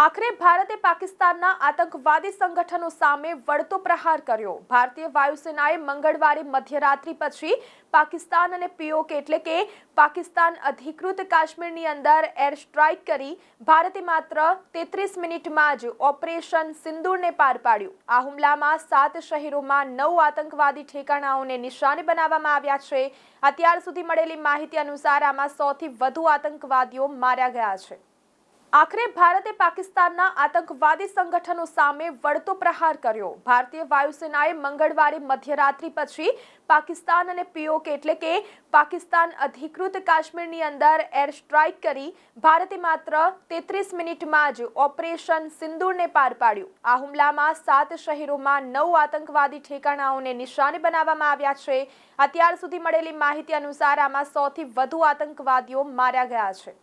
આખરે ભારતે પાકિસ્તાનના આતંકવાદી સંગઠનો સામે વળતો પ્રહાર કર્યો. ભારતીય વાયુસેનાએ મંગળવારે મધ્યરાત્રિ પછી પાકિસ્તાન અને પીઓકે એટલે કે પાકિસ્તાન અધિકૃત કાશ્મીરની અંદર એર સ્ટ્રાઇક કરી ભારતે માત્ર તેત્રીસ મિનિટમાં જ ઓપરેશન સિંદૂરને પાર પાડ્યું. આ હુમલામાં સાત શહેરોમાં નવ આતંકવાદી ઠેકાણાઓને નિશાને બનાવવામાં આવ્યા છે. અત્યાર સુધી મળેલી માહિતી અનુસાર આમાં સૌથી વધુ આતંકવાદીઓ માર્યા ગયા છે. આખરે ભારતે પાકિસ્તાનના આતંકવાદી સંગઠનો સામે વળતો પ્રહાર કર્યો. ભારતીય વાયુસેનાએ મંગળવારે મધ્યરાત્રિ પછી પાકિસ્તાન અને પીઓકે એટલે કે પાકિસ્તાન અધિકૃત કાશ્મીરની અંદર એર સ્ટ્રાઇક કરી ભારતે માત્ર તેત્રીસ મિનિટમાં જ ઓપરેશન સિંદૂરને પાર પાડ્યું. આ હુમલામાં સાત શહેરોમાં નવ આતંકવાદી ઠેકાણાઓને નિશાને બનાવવામાં આવ્યા છે. અત્યાર સુધી મળેલી માહિતી અનુસાર આમાં સૌથી વધુ આતંકવાદીઓ માર્યા ગયા છે.